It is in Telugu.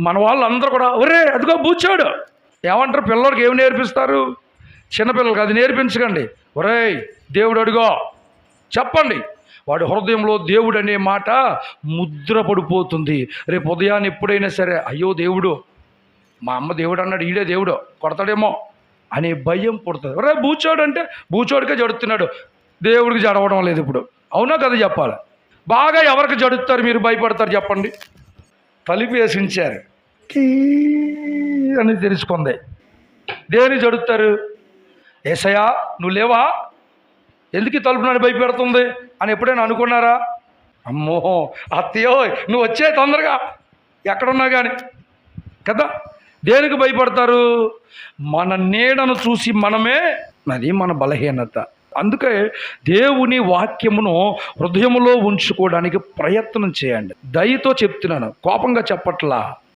మన వాళ్ళందరూ కూడా ఒరే అదిగో బూచాడు. ఏమంటారు? పిల్లలకి ఏమి నేర్పిస్తారు? చిన్నపిల్లలకి అది నేర్పించకండి. ఒరేయ్ దేవుడు అడుగో. చెప్పండి. వాడి హృదయంలో దేవుడు అనే మాట ముద్ర పడిపోతుంది రేపు ఉదయాన్ని ఎప్పుడైనా సరే అయ్యో దేవుడు మా అమ్మ దేవుడు అన్నాడు ఈడే దేవుడు కొడతాడేమో అనే భయం పుడుతుంది. ఒరే బూచోడు అంటే బూచోడికే జడుతున్నాడు. దేవుడికి జడవడం లేదు ఇప్పుడు. అవునా కదా చెప్పాలి. బాగా ఎవరికి జడుతారు మీరు భయపడతారు చెప్పండి. తలుపు వేసి ఉంచారు. కీ అని తెలుసుకుంది. దేని జడుతారు? ఏసయా నువ్వు లేవా? ఎందుకు తలుపు నన్ను భయపెడుతుంది? అని ఎప్పుడైనా అనుకున్నారా? అమ్మో అత్తయ్యో నువ్వు వచ్చే తొందరగా ఎక్కడున్నా కానీ కదా? దేనికి భయపడతారు? మన నీడను చూసి మనమే అది మన బలహీనత. అందుకే దేవుని వాక్యమును హృదయంలో ఉంచుకోవడానికి ప్రయత్నం చేయండి. దయతో చెప్తున్నాను కోపంగా చెప్పట్లా.